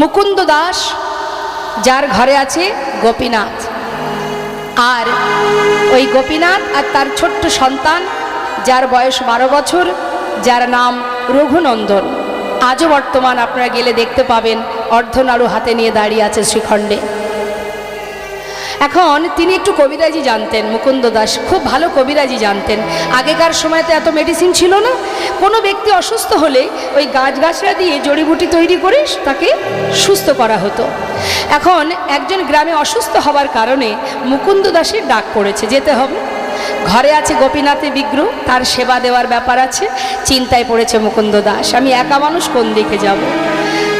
মুকুন্দ দাস, যার ঘরে আছে গোপীনাথ। আর ওই গোপীনাথ আর তার ছোট্ট সন্তান, যার বয়স বারো বছর, যার নাম রঘুনন্দন। আজও বর্তমান আপনারা গেলে দেখতে পাবেন অর্ধনারু হাতে নিয়ে দাঁড়িয়ে আছে শ্রীখণ্ডে। এখন তিনি একটু কবিরাজি জানতেন, মুকুন্দ দাস। খুব ভালো কবিরাজি জানতেন। আগেকার সময়তে এত মেডিসিন ছিল না। কোনো ব্যক্তি অসুস্থ হলে ওই গাছগাছরা দিয়ে জড়িবুটি তৈরি করে তাকে সুস্থ করা হতো। এখন একজন গ্রামে অসুস্থ হবার কারণে মুকুন্দ দাসের ডাক পড়েছে, যেতে হবে। ঘরে আছে গোপীনাথের বিগ্রহ, তার সেবা দেওয়ার ব্যাপার আছে। চিন্তায় পড়েছে মুকুন্দ দাস, আমি একা মানুষ কোন দিকে যাব?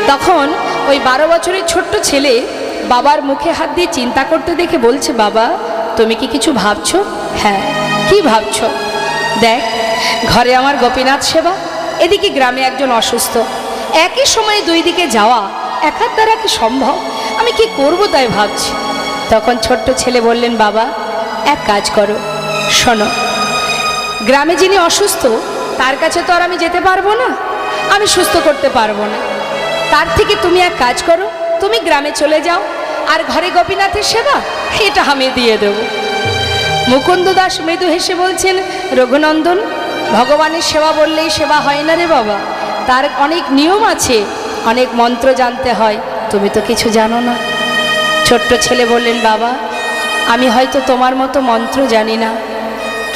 তখন ওই বারো বছরের ছোট্ট ছেলে বাবার মুখে হাত দিয়ে চিন্তা করতে দেখে বলছে, বাবা, তুমি কি কিছু ভাবছ? হ্যাঁ। কি ভাবছ? দেখ, ঘরে আমার গোপীনাথ সেবা, এদিকে গ্রামে একজন অসুস্থ। একই সময়ে দুই দিকে যাওয়া একার দ্বারা কি সম্ভব? আমি কি করব তাই ভাবছি। তখন ছোট্ট ছেলে বললেন, বাবা, এক কাজ করো, শোনো, গ্রামে যিনি অসুস্থ, তার কাছে তো আর আমি যেতে পারব না, আমি সুস্থ করতে পারব না। তার থেকে তুমি এক কাজ করো, তুমি গ্রামে চলে যাও আর ঘরে গোপীনাথের সেবা? এটা আমি দিয়ে দেব। মুকুন্দ দাস মৃদু হেসে বলছেন, রঘুনন্দন, ভগবানের সেবা বললেই সেবা হয় না রে বাবা। তার অনেক নিয়ম আছে, অনেক মন্ত্র জানতে হয়। তুমি তো কিছু জানো না। ছোট্ট ছেলে বললেন, বাবা, আমি হয়তো তোমার মতো মন্ত্র জানি না,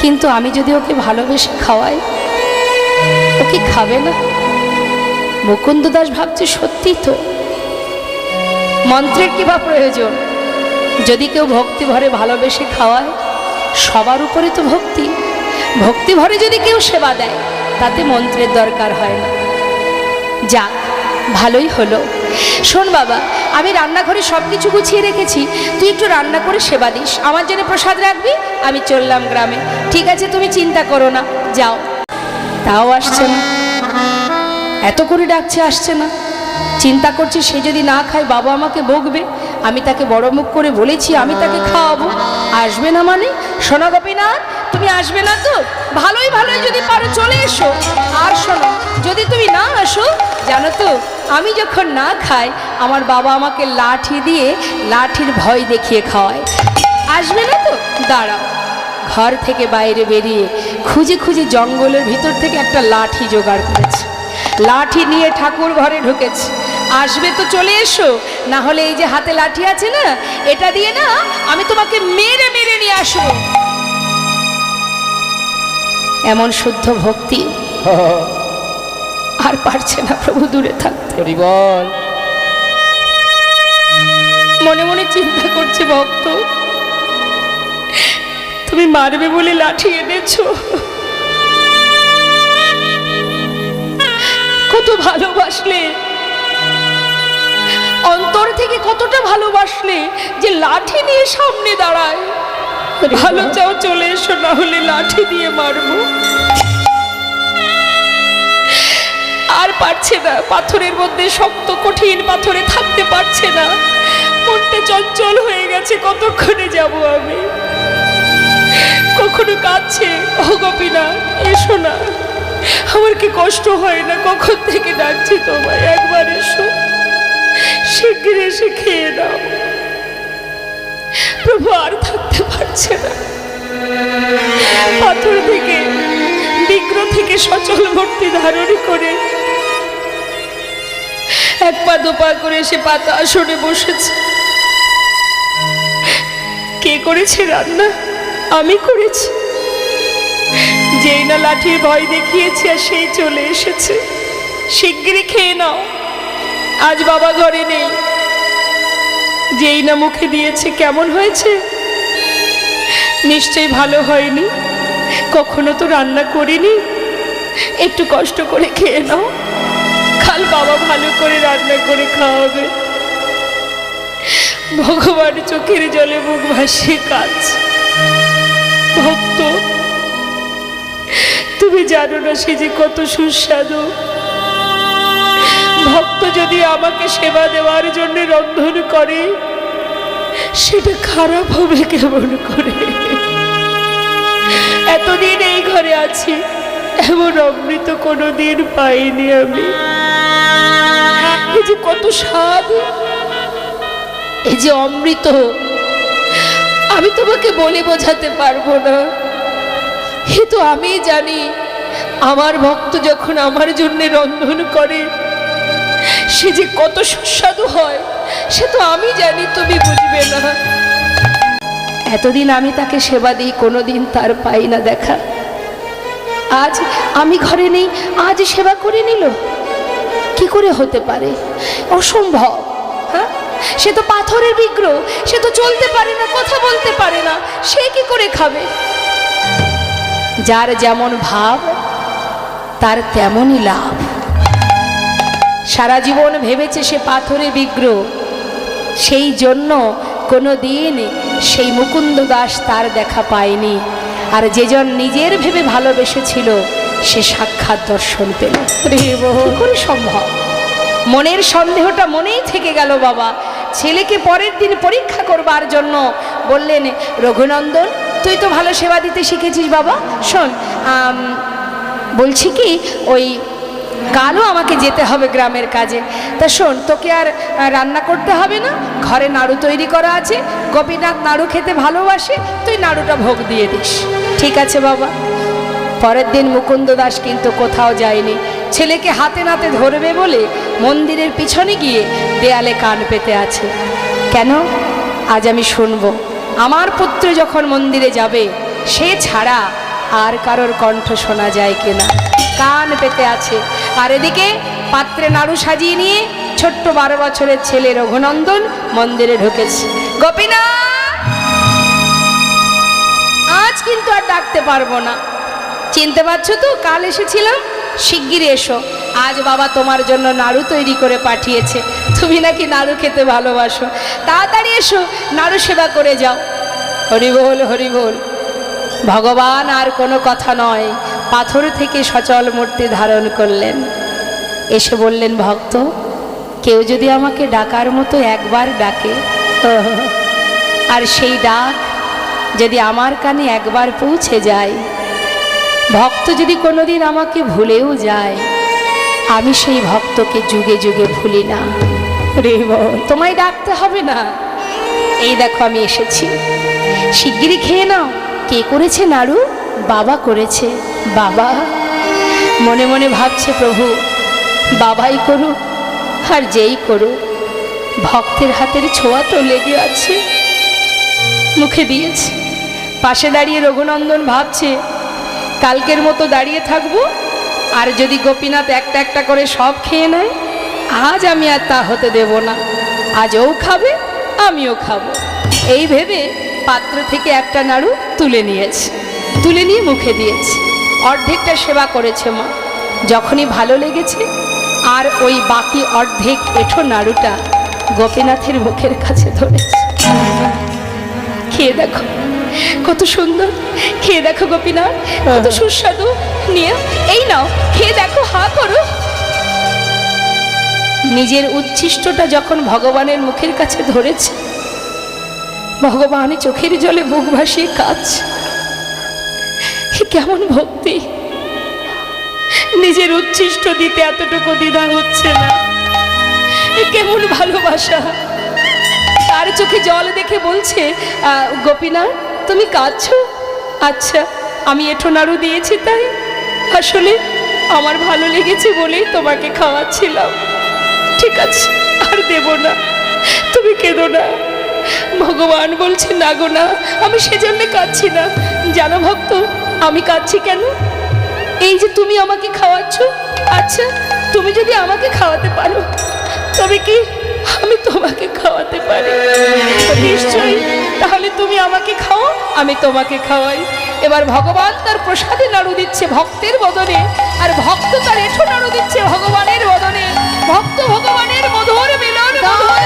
কিন্তু আমি যদি ওকে ভালোবেসে খাওয়াই, ও কি খাবে না? মুকুন্দ দাস ভাবছে সত্যি তো মন্ত্রের কি বা প্রয়োজন? যদি কেউ ভক্তি ভরে ভালোবেসে খাওয়ায়, সবার উপরে তো ভক্তি। ভক্তি ভরে যদি কেউ সেবা দেয়, তাতে মন্ত্রের দরকার হয় না। যাক, ভালোই হলো। শোন বাবা, আমি রান্নাঘরে সব কিছু গুছিয়ে রেখেছি। তুই একটু রান্না করে সেবা দিস। আমার জন্য প্রসাদ রাখবি, আমি চললাম গ্রামে। ঠিক আছে, তুমি চিন্তা করো না। যাও। তাও আসছে না। এত করে ডাকছে, আসছে না। চিন্তা করছে, সে যদি না খায় বাবা আমাকে বকবে। আমি তাকে বড় মুখ করে বলেছি, আমি তাকে খাওয়াবো। আসবে না মানে? সোনা গোপীনাথ, তুমি আসবে না তো? ভালোই ভালোই যদি পারো চলে এসো। আর শোনো, যদি তুমি না আসো, জানো তো, আমি যখন না খাই, আমার বাবা আমাকে লাঠি দিয়ে লাঠির ভয় দেখিয়ে খাওয়ায়। আসবে না তো? দাঁড়াও। ঘর থেকে বাইরে বেরিয়ে খুঁজে খুঁজে জঙ্গলের ভিতর থেকে একটা লাঠি জোগাড় করেছে। লাঠি নিয়ে ঠাকুর ঘরে ঢুকেছে। আসবে তো চলে এসো না হলে এই যে হাতে লাঠি আছে না এটা দিয়ে না আমি তোমাকে মেরে মেরে নিয়ে আসব। এমন শুদ্ধ ভক্তি আর পারছে না প্রভু দূরে থাকতে। মনে মনে চিন্তা করছে ভক্ত তুমি মারবে বলে লাঠি এনেছো। কত ভালোবাসলে? অন্তর থেকে কতটা ভালোবাসলে যে লাঠি নিয়ে সামনে দাঁড়ায়? ভালো চাও চলে এসো না হলে লাঠি দিয়ে মারবো। আর পারছে না পাথরের মধ্যে শক্ত কঠিন পাথরে থাকতে পারছে না। মনটা চঞ্চল হয়ে গেছে কতক্ষণে যাব আমি? কখনো কাঁদছে ও গোপীনা এসো না। আমার কি কষ্ট হয় না? কখন থেকে ডাকছি তোমায়? একবার এসো। শীঘ্র এসে খেয়ে নাও। প্রভু আর থাকতে পারছে না। পাথর থেকে বিগ্রহ থেকে সচল মূর্তি ধারণ করে এক পা দোপা করে সে পাতা আসনে বসেছে। কে করেছে রান্না? আমি করেছি। যেই না লাঠির ভয় দেখিয়েছে, আর সেই চলে এসেছে। শিগগিরই খেয়ে নাও। আজ বাবা ঘরে নেই। যেই না মুখে দিয়েছে, কেমন হয়েছে? নিশ্চয়ই ভালো হয়নি। কখনো তো রান্না করিনি। একটু কষ্ট করে খেয়ে নাও। কাল বাবা ভালো করে রান্না করে খাওয়াবে। ভগবান চোখের জলে মুখ ভাসিয়ে কাজ তুমি জানো না সে যে কত সুস্বাদু। ভক্ত যদি আমাকে সেবা দেওয়ার জন্য রন্ধন করে, সেটা খারাপ হবে কেমন করে? এতদিন এই ঘরে আছি, এমন অমৃত কোনো দিন পাইনি আমি। এই যে কত স্বাদ, এই যে অমৃত, আমি তোমাকে বলে বোঝাতে পারব না। এ তো আমি জানি, আমার ভক্ত যখন আমার জন্য রন্ধন করে, সে যে কত সুস্বাদু হয়, সে তো আমি জানি, তুমি বুঝবে না। এতদিন আমি তাকে সেবা দিই, কোনোদিন তার পাই না দেখা। আজ আমি ঘরে নেই, আজ সেবা করে নিল। কি করে হতে পারে? অসম্ভব। হ্যাঁ? সে তো পাথরের বিগ্রহ, সে তো চলতে পারে না, কথা বলতে পারে না, সে কি করে খাবে? যার যেমন ভাব তার তেমনই লাভ। সারা জীবন ভেবেছে সে পাথরে বিগ্রহ সেই জন্য কোনো দিন সেই মুকুন্দ দাস তার দেখা পায়নি। আর যেজন নিজের ভেবে ভালোবেসেছিল সে সাক্ষাৎ দর্শন পেল। করে সম্ভব? মনের সন্দেহটা মনেই থেকে গেল বাবা। ছেলেকে পরের দিন পরীক্ষা করবার জন্য বললেন রঘুনন্দন তুই তো ভালো সেবা দিতে শিখেছিস বাবা। শোন বলছি কি, ওই কালও আমাকে যেতে হবে গ্রামের কাজে। তা শোন, তোকে আর রান্না করতে হবে না? ঘরে নাড়ু তৈরি করা আছে, গোপীনাথ নাড়ু খেতে ভালোবাসে, তুই নাড়ুটা ভোগ দিয়ে দিস। ঠিক আছে বাবা। পরের দিন মুকুন্দ দাস কিন্তু কোথাও যায়নি। ছেলেকে হাতে নাতে ধরবে বলে মন্দিরের পিছনে গিয়ে দেয়ালে কান পেতে আছে। কেন? আজ আমি শুনব। আমার পুত্র যখন মন্দিরে যাবে, সে ছাড়া আর কারোর কণ্ঠ শোনা যায় কিনা। কান পেতে আছে। আর এদিকে পাত্রে নাড়ু সাজিয়ে নিয়ে ছোট্ট বারো বছরের ছেলে রঘুনন্দন মন্দিরে ঢুকেছে। গোপীনাথ! আজ কিন্তু আর ডাকতে পারব না। চিনতে পারছ তো? কাল এসেছিলাম। শিগগিরই এসো। আজ বাবা তোমার জন্য নাড়ু তৈরি করে পাঠিয়েছে। তুমি নাকি নাড়ু খেতে ভালোবাসো। তাড়াতাড়ি এসো, নাড়ু সেবা করে যাও। হরি বল হরি বল ভগবান আর কোনো কথা নয় পাথর থেকে সচল মূর্তি ধারণ করলেন। এসে বললেন ভক্ত কেউ যদি আমাকে ডাকার মতো একবার ডাকে আর সেই ডাক যদি আমার কানে একবার পৌঁছে যায় ভক্ত যদি কোনোদিন আমাকে ভুলেও যায় আমি সেই ভক্তকে যুগে যুগে ভুলি না। রে বল, তোমায় ডাকতে হবে না। এই দেখো আমি এসেছি। শিগগিরই খেয়ে নাও। কে করেছে নাড়ু? বাবা করেছে। বাবা। মনে মনে ভাবছে প্রভু, বাবাই করুক আর যেই করুক। ভক্তের হাতের ছোঁয়া তো লেগে আছে। মুখে দিয়েছে। পাশে দাঁড়িয়ে রঘুনন্দন ভাবছে, কালকের মতো দাঁড়িয়ে থাকব? আর যদি গোপীনাথ একটা একটা করে সব খেয়ে নেয়, আজ আমি আর তা হতে দেব না। আজও খাবে, আমিও খাব। এই ভেবে পাত্র থেকে একটা নাড়ু তুলে নিয়েছে। তুলে নিয়ে মুখে দিয়েছে। অর্ধেকটা সেবা করেছে মা। যখনই ভালো লেগেছে আর ওই বাকি অর্ধেক এঠো নাড়ুটা গোপীনাথের মুখের কাছে ধরেছে। খেয়ে দেখো কত সুন্দর। খেয়ে দেখো গোপীনাথ কত সুস্বাদু। নিয়ে এই নাও খেয়ে দেখো হা করো। নিজের উচ্ছিষ্টটা যখন ভগবানের মুখের কাছে ধরেছে ভগবান চোখের জলে বুক ভাসিয়ে এ কেমন ভক্তি? নিজের উচ্ছিষ্ট দিতে এতটুকু দ্বিধা হচ্ছে না। কেমন ভালোবাসা। তার চোখে জল দেখে বলছে আহ, গোপীনাথ তুমি কাঁদছো? আচ্ছা আমি এঠো নাড়ু দিয়েছি তাই। আসলে আমার ভালো লেগেছে বলেই তোমাকে খাওয়াচ্ছিলাম। ঠিক আছে আর দেব না। তুমি কেঁদো না। ভগবান বলছে, না গো না, আমি সেজন্য কাঁদছি না। জানো ভক্ত, আমি কাঁদছি কেন? এই যে তুমি আমাকে খাওয়াচ্ছ আচ্ছা তুমি যদি আমাকে খাওয়াতে পারো, তবে কি আমি তোমাকে খাওয়াতে পারি? নিশ্চয়ই, তাহলে তুমি আমাকে খাও, আমি তোমাকে খাওয়াই। এবার ভগবান তার প্রসাদে নাড়ু দিচ্ছে ভক্তের বদনে, আর ভক্ত তার এঠো নাড়ু দিচ্ছে ভগবানের বদনে। ভক্ত ভগবানের মধুর মিলন, মধুর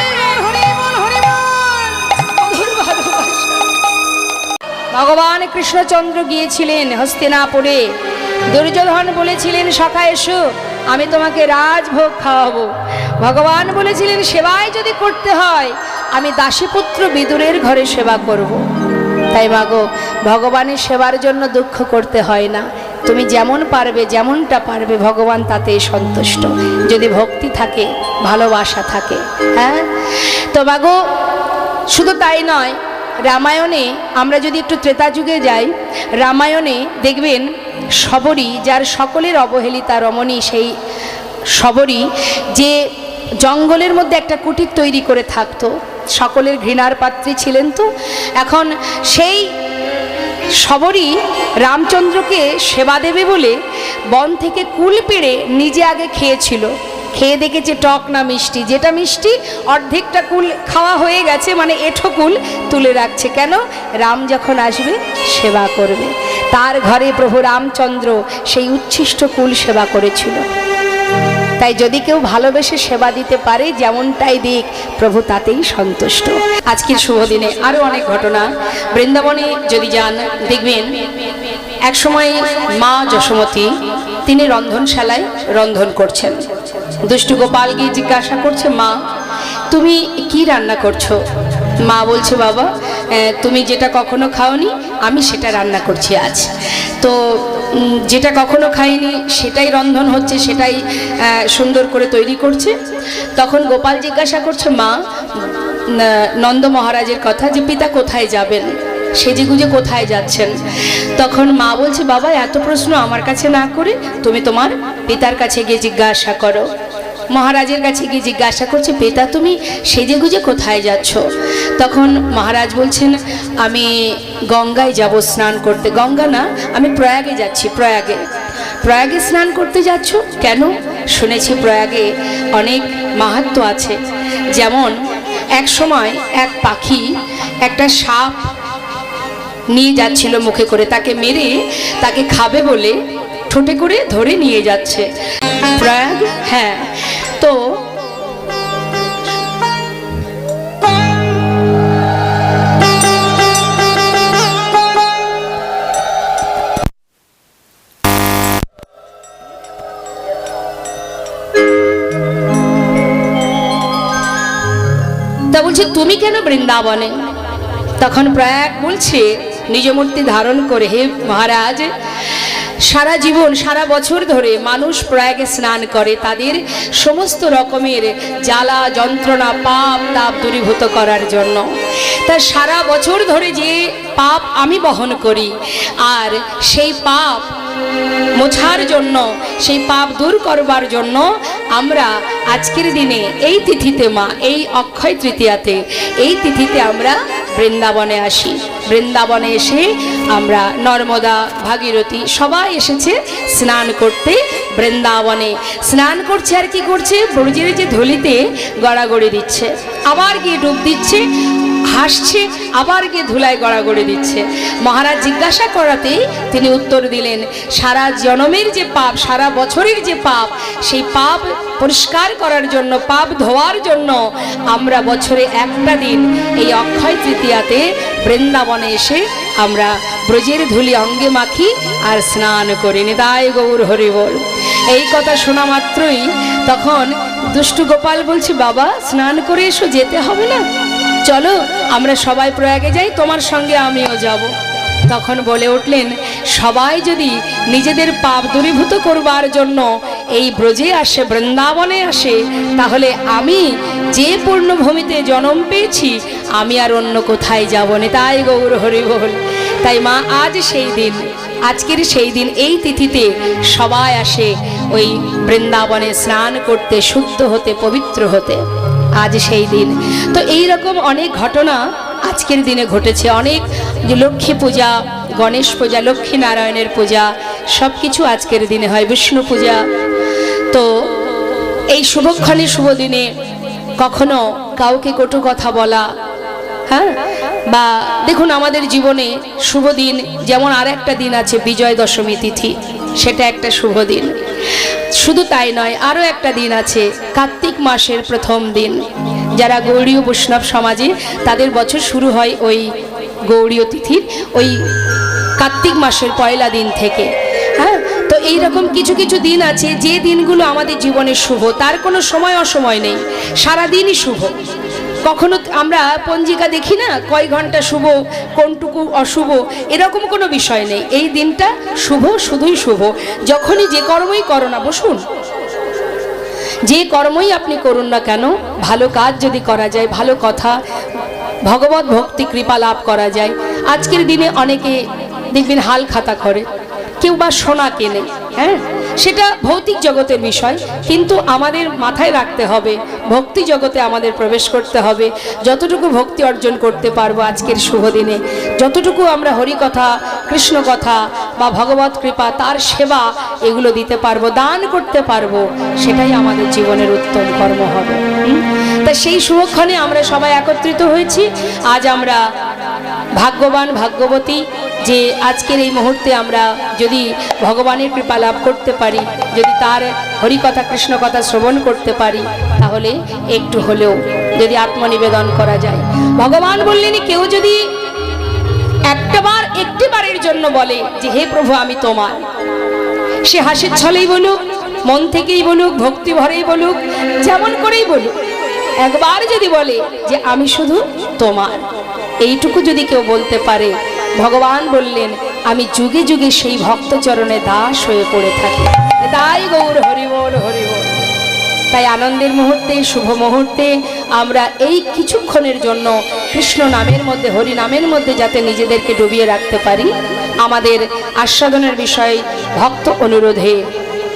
ভগবান কৃষ্ণচন্দ্র গিয়েছিলেন হস্তিনাপুরে। দুর্যোধন বলেছিলেন, সখা, এসো, আমি তোমাকে রাজভোগ খাওয়াবো। ভগবান বলেছিলেন, সেবাই যদি করতে হয়, আমি দাসীপুত্র বিদুরের ঘরে সেবা করব। তাই মাগো ভগবানের সেবার জন্য দুঃখ করতে হয় না। তুমি যেমন পারবে, যেমনটা পারবে, ভগবান তাতে সন্তুষ্ট। যদি ভক্তি থাকে, ভালোবাসা থাকে হ্যাঁ? তো বাগো শুধু তাই নয় রামায়ণে আমরা যদি একটু ত্রেতা যুগে যাই, রামায়ণে দেখবেন সবরী যার সকলের অবহেলিতা রমণী সেই সবরী যে জঙ্গলের মধ্যে একটা কুটির তৈরি করে থাকতো, সকলের ঘৃণার পাত্রী ছিলেন তো। এখন সেই সবরই রামচন্দ্রকে সেবা দেবে বলে বন থেকে কুল পেড়ে নিজে আগে খেয়েছিল। খেয়ে দেখেছে টক না মিষ্টি। যেটা মিষ্টি, অর্ধেকটা কুল খাওয়া হয়ে গেছে মানে এঠো কুল তুলে রাখছে। কেন? রাম যখন আসবে, সেবা করবে। তার ঘরে প্রভু রামচন্দ্র সেই উচ্ছিষ্ট কুল সেবা করেছিল। তাই যদি কেউ ভালোবেসে সেবা দিতে পারে, যেমনটাই দিক, প্রভু তাতেই সন্তুষ্ট। আজকের শুভ দিনে আরও অনেক ঘটনা। বৃন্দাবনে যদি যান, দেখবেন এক সময় মা যশোমতী তিনি রন্ধনশালায় রন্ধন করছেন। দুষ্টু গোপাল গিয়ে জিজ্ঞাসা করছে, মা, তুমি কি রান্না করছ? মা বলছে, বাবা তুমি যেটা কখনো খাওনি, আমি সেটা রান্না করছি আজ। তো যেটা কখনো খাইনি, সেটাই রন্ধন হচ্ছে, সেটাই সুন্দর করে তৈরি করছে। তখন গোপাল জিজ্ঞাসা করছে, মা নন্দ মহারাজের কথা যে পিতা কোথায় যাবেন? সেজে গুজে কোথায় যাচ্ছেন? তখন মা বলছে, বাবা, এত প্রশ্ন আমার কাছে না করে তুমি তোমার পিতার কাছে গিয়ে জিজ্ঞাসা করো। মহারাজের কাছে গিয়ে জিজ্ঞাসা করছে, পেতা, তুমি সেজে গুজে কোথায় যাচ্ছ? তখন মহারাজ বলছেন, আমি গঙ্গায় যাব স্নান করতে। গঙ্গা না, আমি প্রয়াগে যাচ্ছি, প্রয়াগে। প্রয়াগে স্নান করতে যাচ্ছ? কেন? শুনেছি প্রয়াগে অনেক মাহাত্ম আছে। যেমন, এক সময় এক পাখি একটা সাপ নিয়ে যাচ্ছিল মুখে করে, তাকে মেরে তাকে খাবে বলে ঠোঁটে করে ধরে নিয়ে যাচ্ছে। প্রয়াগ হ্যাঁ তো তা বলছে, তুমি কেন বৃন্দাবনে? তখন প্রয়াগ বলছে নিজ মূর্তি ধারণ করে, হে মহারাজ, সারা জীবন, সারা বছর ধরে মানুষ প্রয়াগে স্নান করে, তাদের সমস্ত রকমের জ্বালা, যন্ত্রণা, পাপ, তাপ দূরীভূত করার জন্য। তা সারা বছর ধরে যে পাপ আমি বহন করি, আর সেই পাপ মোছার জন্য, সেই পাপ দূর করবার জন্য আমরা আজকের দিনে এই তিথিতে মা, এই অক্ষয় তৃতীয়াতে, এই তিথিতে আমরা বৃন্দাবনে আসি। বৃন্দাবনে এসে আমরা নর্মদা, ভাগীরথী সবাই এসেছে স্নান করতে বৃন্দাবনে। স্নান করছে আর কি করছে? ব্রজের যে ধুলিতে গড়াগড়ি দিচ্ছে। আবার গিয়ে ডুব দিচ্ছে। হাসছে, আবার গিয়ে ধুলায় গড়াগড়ি দিচ্ছে। মহারাজ জিজ্ঞাসা করাতে তিনি উত্তর দিলেন, সারা জনমের যে পাপ, সারা বছরের যে পাপ, সেই পাপ পরিষ্কার করার জন্য, পাপ ধোয়ার জন্য আমরা বছরে একটা দিন এই অক্ষয় তৃতীয়াতে বৃন্দাবনে এসে আমরা ব্রজের ধুলি অঙ্গে মাখি আর স্নান করি। নিদায় গৌর হরি বল। এই কথা শোনা মাত্রই তখন দুষ্টু গোপাল বলছে, বাবা, স্নান করে এসো, যেতে হবে না? চলো, আমরা সবাই প্রয়াগে যাই, তোমার সঙ্গে আমিও যাব। তখন বলে উঠলেন, সবাই যদি নিজেদের পাপ দূরীভূত করবার জন্য এই ব্রজে আসে, বৃন্দাবনে আসে, তাহলে আমি যে পূর্ণভূমিতে জন্ম পেয়েছি, আমি আর অন্য কোথায় যাব না? তাই গৌর হরি বল। তাই মা, আজ সেই দিন, আজকের সেই দিন, এই তিথিতে সবাই আসে ওই বৃন্দাবনে স্নান করতে, শুদ্ধ হতে, পবিত্র হতে। আজ সেই দিন। তো এই রকম অনেক ঘটনা আজকের দিনে ঘটেছে। অনেক যে লক্ষ্মী পূজা, গণেশ পূজা লক্ষ্মী নারায়ণের পূজা সব কিছু আজকের দিনে হয়, বিষ্ণু পূজা। তো এই শুভক্ষণে, শুভ দিনে কখনো কাউকে কটু কথা বলা হ্যাঁ? বা দেখুন, আমাদের জীবনে শুভ দিন, যেমন আর একটা দিন আছে বিজয় দশমী তিথি, সেটা একটা শুভ দিন। শুধু তাই নয়, আরও একটা দিন আছে, কার্তিক মাসের প্রথম দিন। যারা গৌরীয় বৈষ্ণব সমাজে তাদের বছর শুরু হয় ওই গৌড়ীয় তিথির, ওই কার্তিক মাসের পয়লা দিন থেকে। হ্যাঁ তো এই রকম কিছু কিছু দিন আছে, যে দিনগুলো আমাদের জীবনে শুভ, তার কোনো সময় অসময় নেই, সারাদিনই শুভ। কখনো আমরা পঞ্জিকা দেখি না? কয় ঘণ্টা শুভ, কোনটুকু অশুভ? এরকম কোনো বিষয় নেই। এই দিনটা শুভ, শুধুই শুভ। যখনই যে কর্মই করো না, বসুন। যে কর্মই আপনি করুন না কেন, ভালো কাজ যদি করা যায়, ভালো কথা, ভগবত ভক্তি কৃপা লাভ করা যায়। আজকের দিনে অনেকে দেখবেন হাল খাতা করে। কেউ বা সোনা কেনে হ্যাঁ? সেটা ভৌতিক জগতের বিষয়, কিন্তু আমাদের মাথায় রাখতে হবে, ভক্তি জগতে আমাদের প্রবেশ করতে হবে। যতটুকু ভক্তি অর্জন করতে পারব আজকের শুভ দিনে, যতটুকু আমরা হরিকথা কৃষ্ণ কথা বা ভগবত কৃপা, তার সেবা এগুলো দিতে পারব, দান করতে পারব, সেটাই আমাদের জীবনের উত্তম কর্ম হবে। তা সেই শুভক্ষণে আমরা সবাই একত্রিত হয়েছি। আজ আমরা ভাগ্যবান ভাগ্যবতী যে আজকের এই মুহূর্তে আমরা যদি ভগবানের কৃপা লাভ করতে পারি, যদি তার হরিকথা কৃষ্ণ কথা শ্রবণ করতে পারি, তাহলে একটু হলেও যদি আত্মনিবেদন করা যায়। ভগবান বললেন, কেউ যদি একটাবার একটি বারের জন্য বলে যে, হে প্রভু, আমি তোমার। সে হাসির ছলেই বলুক, মন থেকেই বলুক, ভক্তি ভরেই বলুক, যেমন করেই বলুক। একবার যদি বলে যে আমি শুধু তোমার, এইটুকু যদি কেউ বলতে পারে, ভগবান বললেন, আমি যুগে যুগে সেই ভক্তচরণে দাস হয়ে পড়ে থাকি। তাই গৌর হরিবল হরিবল। তাই আনন্দের মুহূর্তে, শুভ মুহূর্তে আমরা এই কিছুক্ষণের জন্য কৃষ্ণ নামের মধ্যে, হরি নামের মধ্যে যাতে নিজেদেরকে ডুবিয়ে রাখতে পারি, আমাদের আস্বাদনের বিষয় ভক্ত অনুরোধে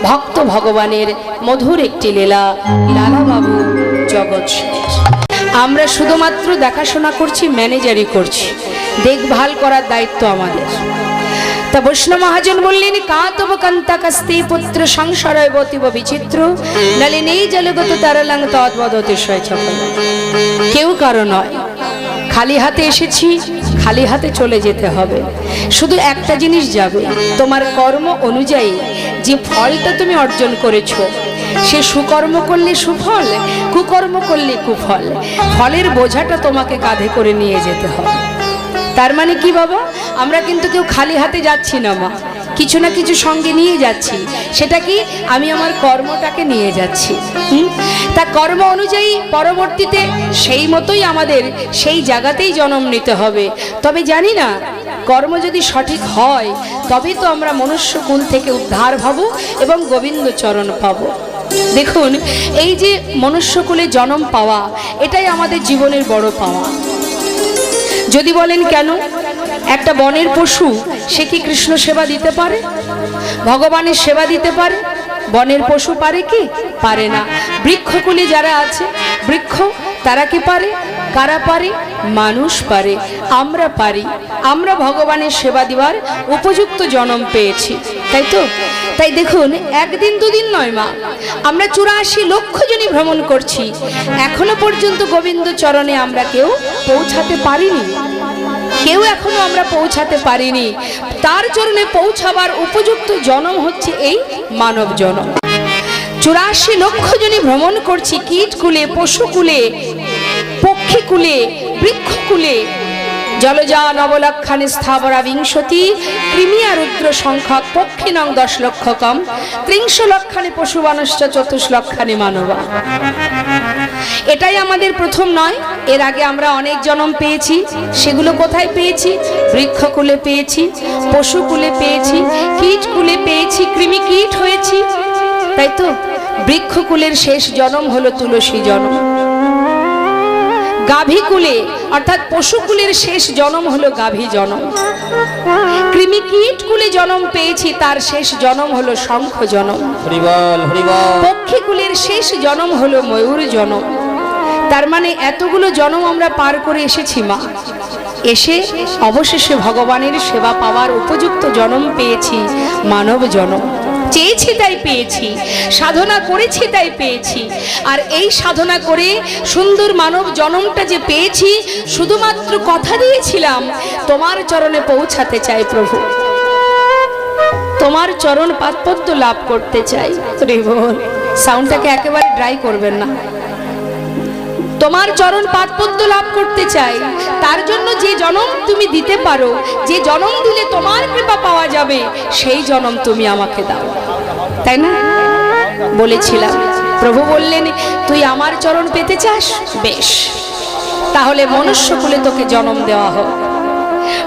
ভক্ত ভগবানের মধুর একটি লীলা, লালাবাবু জগৎ। আমরা শুধুমাত্র দেখাশোনা করছি, ম্যানেজারই করছি। দেখভাল করার দায়িত্ব আমাদের। তা বৈষ্ণব মহাজন বললেন, কাতব কান্তা কাস্তে পুত্র সংসারয় বতিব বিচিত্র। নালে নেই জলগত তারালাং তদ্বদতে কেউ কারও নয়। খালি হাতে এসেছি, খালি হাতে চলে যেতে হবে। শুধু একটা জিনিস যাবে তোমার কর্ম অনুযায়ী যে ফলটা তুমি অর্জন করেছ সে সুকর্ম করলে সুফল, কুকর্ম করলে কুফল। ফলের বোঝাটা তোমাকে কাঁধে করে নিয়ে যেতে হবে। তার মানে কি বাবা? আমরা কিন্তু কেউ খালি হাতে যাচ্ছি না মা। কিছু না কিছু সঙ্গে নিয়ে যাচ্ছি। সেটা কি? আমি আমার কর্মটাকে নিয়ে যাচ্ছি। তা কর্ম অনুযায়ী পরবর্তীতে সেই মতোই আমাদের, সেই জায়গাতেই জন্ম নিতে হবে। তবে জানি না, কর্ম যদি সঠিক হয়, তবেই তো আমরা মনুষ্য কুল থেকে উদ্ধার হব এবং গোবিন্দ চরণ পাবো। দেখুন, এই যে মনুষ্যকুলে জন্ম পাওয়া, এটাই আমাদের জীবনের বড় পাওয়া। যদি বলেন কেন? একটা বনের পশু, সে কি কৃষ্ণ সেবা দিতে পারে? ভগবানের সেবা দিতে পারে? বনের পশু পারে কি? পারে না। বৃক্ষকুলে যারা আছে, বৃক্ষ, তারা কি পারে? কারা পারে? মানুষ পারে। আমরা পারি। আমরা ভগবানের সেবা দিবার উপযুক্ত জন্ম পেয়েছি। তাই তো? তাই দেখুন, একদিন দুদিন নয় মা। আমরা চুরাশি লক্ষ জনই ভ্রমণ করছি। এখনও পর্যন্ত গোবিন্দ চরণে আমরা কেউ পৌঁছাতে পারিনি। কেউ এখনও আমরা পৌঁছাতে পারিনি। তার চরণে পৌঁছাবার উপযুক্ত জনম হচ্ছে এই মানব জনম। চুরাশি লক্ষ জনই ভ্রমণ করছি কীট কুলে, পশু কুলে। কুলে, বৃক্ষ কুলে। জলজা নবলক্ষানে স্থাবরা বিংশতি, ক্রিমিয়া রুদ্র সংখ্যক পক্ষী নং দশ লক্ষ কম, ত্রিংশ লক্ষানে পশু মানুষ্য চতুষ লক্ষানে মানবা। এটাই আমাদের প্রথম নয়, এর আগে আমরা অনেক জনম পেয়েছি, সেগুলো কোথায় পেয়েছি? বৃক্ষকুলে পেয়েছি পশুকুলে পেয়েছি কীটকুলে পেয়েছি, কৃমি কীট হয়েছি। তাই তো? বৃক্ষকুলের শেষ জনম হলো তুলসী জন্ম। গাভীকুলে অর্থাৎ পশুকুলের শেষ জন্ম হলো গাভী জন্ম। কৃমি কীটকুলে জন্ম পেয়েছি তার শেষ জন্ম হলো শঙ্খ জন্ম। পক্ষীকুলের শেষ জন্ম হলো ময়ূর জন্ম। তার মানে এতগুলো জন্ম আমরা পার করে এসেছি মা। এসে অবশেষে ভগবানের সেবা পাওয়ার উপযুক্ত জনম পেয়েছি মানব জন্ম। চেয়েছি তাই পেয়েছি সাধনা করেছি তাই পেয়েছি। আর এই সাধনা করে সুন্দর মানব জনমটা যে পেয়েছি শুধুমাত্র কথা দিয়েছিলাম তোমার চরণে পৌঁছাতে চাই প্রভু। তোমার চরণ পাতপত্য লাভ করতে চাই। রে বল সাউন্ডটাকে একেবারে ড্রাই করবেন না। তোমার চরণ পাতপদ্য লাভ করতে চাই। তার জন্য যে জনম তুমি দিতে পারো, যে জনম দিলে তোমার কৃপা পাওয়া যাবে, সেই জনম তুমি আমাকে দাও। তাই না? বলেছিলাম। প্রভু বললেন, তুই আমার চরণ পেতে চাস? বেশ। তাহলে মনুষ্যকুলে তোকে জন্ম দেওয়া হোক।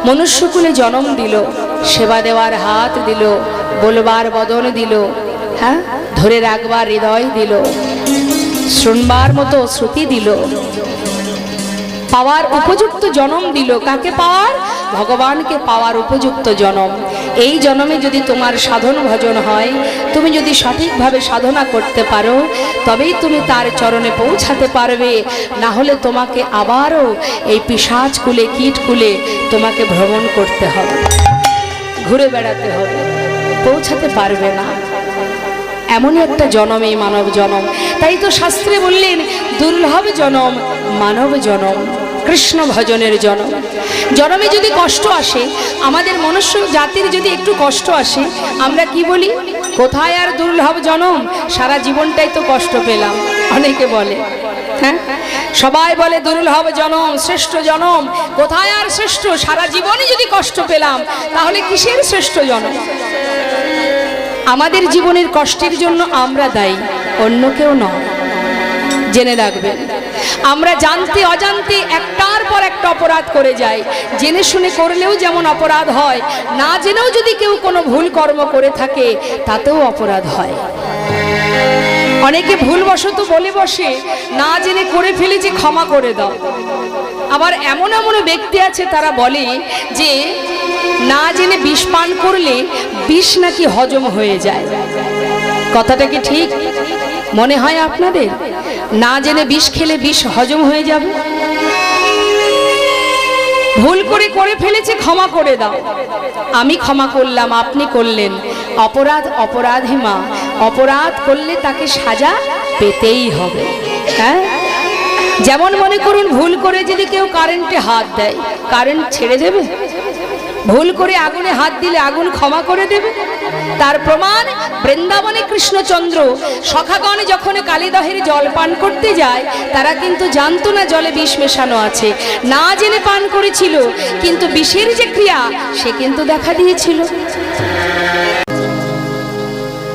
মনুষ্যকুলে জন্ম দিল, সেবা দেওয়ার হাত দিল, বলবার বদন দিল হ্যাঁ? ধরে রাখবার হৃদয় দিল। শুনবার মতো শ্রুতি দিল। পাওয়ার উপযুক্ত জনম দিল। কাকে পাওয়ার? ভগবানকে পাওয়ার উপযুক্ত জনম। এই জনমে যদি তোমার সাধন ভজন হয়, তুমি যদি সঠিকভাবে সাধনা করতে পারো, তবেই তুমি তার চরণে পৌঁছাতে পারবে। না হলে তোমাকে আবারও এই পিসাজ কুলে, কীট কুলে তোমাকে ভ্রমণ করতে হবে। ঘুরে বেড়াতে হবে। পৌঁছাতে পারবে না। এমনই একটা জনম এই মানব জনম। তাই তো শাস্ত্রে বললেন, দুর্লভ জনম, মানব জনম, কৃষ্ণ ভজনের জনম। জনমে যদি কষ্ট আসে, আমাদের মনুষ্য জাতির যদি একটু কষ্ট আসে, আমরা কি বলি? কোথায় আর দুর্লভ জনম? সারা জীবনটাই তো কষ্ট পেলাম, অনেকে বলে। হ্যাঁ? সবাই বলে দুর্লভ জনম, শ্রেষ্ঠ জনম। কোথায় আর শ্রেষ্ঠ? সারা জীবনই যদি কষ্ট পেলাম, তাহলে কিসের শ্রেষ্ঠ জনম? আমাদের জীবনের কষ্টের জন্য আমরা দায়ী, অন্য কেউ নয়। জেনে রাখবেন আমরা জানতে অজান্তে একটার পর একটা অপরাধ করে যাই। জেনে শুনে করলেও যেমন অপরাধ হয়, না জেনেও যদি কেউ কোনো ভুল কর্ম করে থাকে, তাতেও অপরাধ হয়। অনেকে ভুলবশত বলে বসে, না জেনে করে ফেলেছে, ক্ষমা করে দাও। আবার এমন এমন ব্যক্তি আছে, তারা বলে যে না জেনে বিষ পান করলে বিষ নাকি হজম হয়ে যায়। কথাটা কি ঠিক? মনে হয় আপনাদের? না জেনে বিষ খেলে বিষ হজম হয়ে যাবে? ভুল করে করে ফেলেছে, ক্ষমা করে দাও। আমি ক্ষমা করলাম, আপনি করলেন। অপরাধ অপরাধী মা, অপরাধ করলে তাকে সাজা পেতেই হবে। হ্যাঁ? যেমন মনে করুন, ভুল করে যদি কেউ কারেন্টে হাত দেয় কারেন্ট ছেড়ে দেবে? ভুল করে আগুনে হাত দিলে আগুন ক্ষমা করে দেবে। তার প্রমাণ বৃন্দাবনে কৃষ্ণচন্দ্র। সখাগণে যখন কালীদহের জল পান করতে যায়, তারা কিন্তু জানতো না জলে বিষ মেশানো আছে। না জেনে পান করেছিল, কিন্তু বিষের যে ক্রিয়া, সে কিন্তু দেখা দিয়েছিল।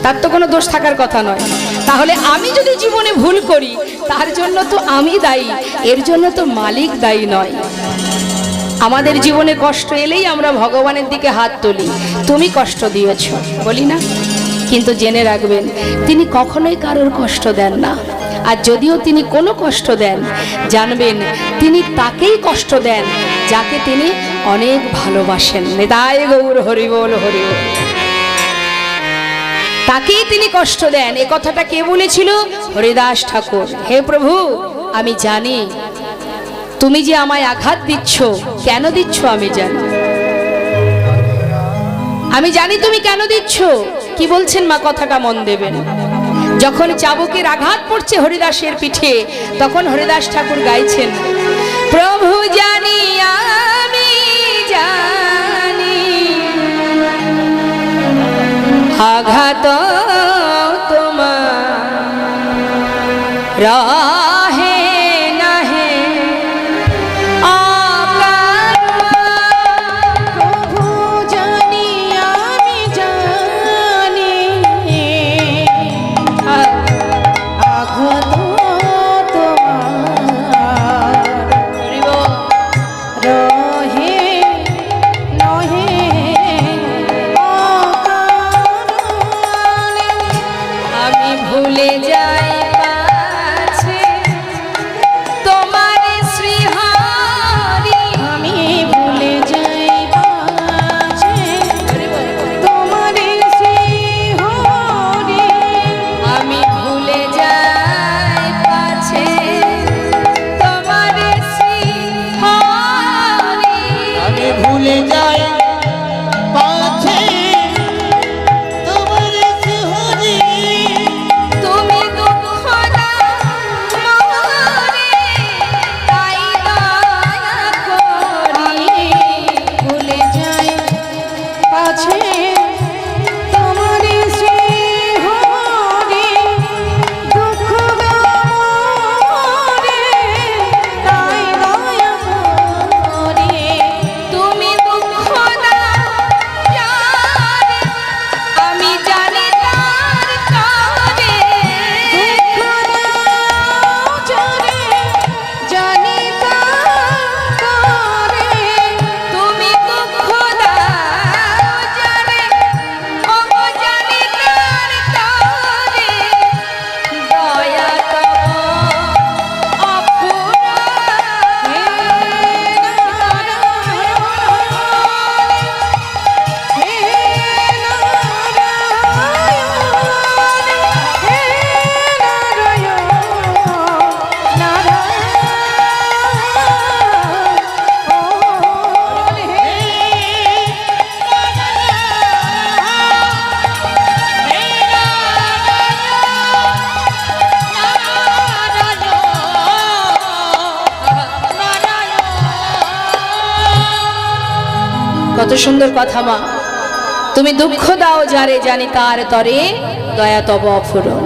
তার তো কোনো দোষ থাকার কথা নয়। তাহলে আমি যদি জীবনে ভুল করি, তার জন্য তো আমি দায়ী, এর জন্য তো মালিক দায়ী নয়। আমাদের জীবনে কষ্ট এলেই আমরা ভগবানের দিকে হাত তুলি। তুমি কষ্ট দিয়েছ, বলি না? কিন্তু জেনে রাখবেন, তিনি কখনোই কারোর কষ্ট দেন না। আর যদিও তিনি কোনো কষ্ট দেন, জানবেন তিনি তাকেই কষ্ট দেন, যাকে তিনি অনেক ভালোবাসেন। নেদায় গৌর হরিবল হরিবল তাকেই তিনি কষ্ট দেন। এ কথাটা কে বলেছিল? হরিদাস ঠাকুর। হে প্রভু, আমি জানি তুমি যে আমায় আঘাত দিচ্ছ, কেন দিচ্ছ আমি জানি। আমি জানি তুমি কেন দিচ্ছ, কি বলছেন মা কথাটা মন দেবেন। যখন চাবকের আঘাত পড়ছে হরিদাসের পিঠে, তখন হরিদাস ঠাকুর গাইছেন, প্রভু জানি, আমি জানি। আঘাত তোমার সুন্দর কথা, মা। তুমি দুঃখ দাও যারে জানি তার তরে, দয়া তব অফুরন।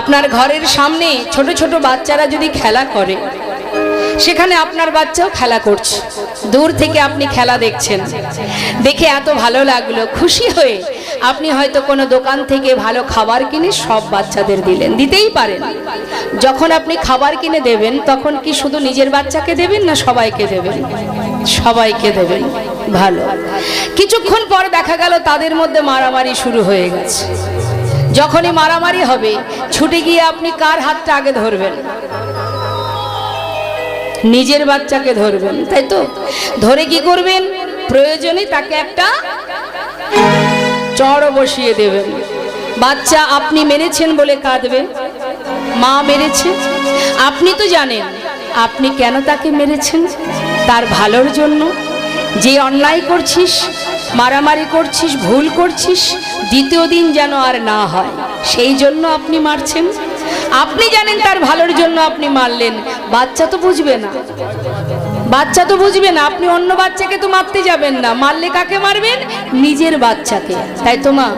আপনার ঘরের সামনে ছোট ছোট বাচ্চারা যদি খেলা করে, সেখানে আপনার বাচ্চাও খেলা করছে। দূর থেকে আপনি খেলা দেখছেন। দেখে এত ভালো লাগল, খুশি হয়ে আপনি হয়তো কোনো দোকান থেকে ভালো খাবার কিনে সব বাচ্চাদের দিলেন। দিতেই পারেন। যখন আপনি খাবার কিনে দেবেন, তখন কি শুধু নিজের বাচ্চাকে দেবেন না সবাইকে দেবেন? সবাইকে দেবেন। ভালো। কিছুক্ষণ পর দেখা গেল তাদের মধ্যে মারামারি শুরু হয়ে গেছে। যখনই মারামারি হবে, ছুটে গিয়ে আপনি কার হাতটা আগে ধরবেন? নিজের বাচ্চাকে ধরবেন, তাই তো? ধরে কি করবেন? প্রয়োজনে তাকে একটা চড় বসিয়ে দেবেন। বাচ্চা, আপনি মেরেছেন বলে কাঁদবে মা মেরেছে। আপনি তো জানেন, আপনি কেন তাকে মেরেছেন? তার ভালোর জন্য যে অন্যায় করছিস, মারামারি করছিস, ভুল করছিস, দ্বিতীয় দিন যেন আর না হয়। সেই জন্য আপনি মারছেন। আপনি জানেন তার ভালোর জন্য আপনি মারলেন। বাচ্চা তো বুঝবে না। বাচ্চা তো বুঝবে না। আপনি অন্য বাচ্চাকে তো মারতে যাবেন না। মারলে কাকে মারবেন? নিজের বাচ্চাকে। তাই তো মা?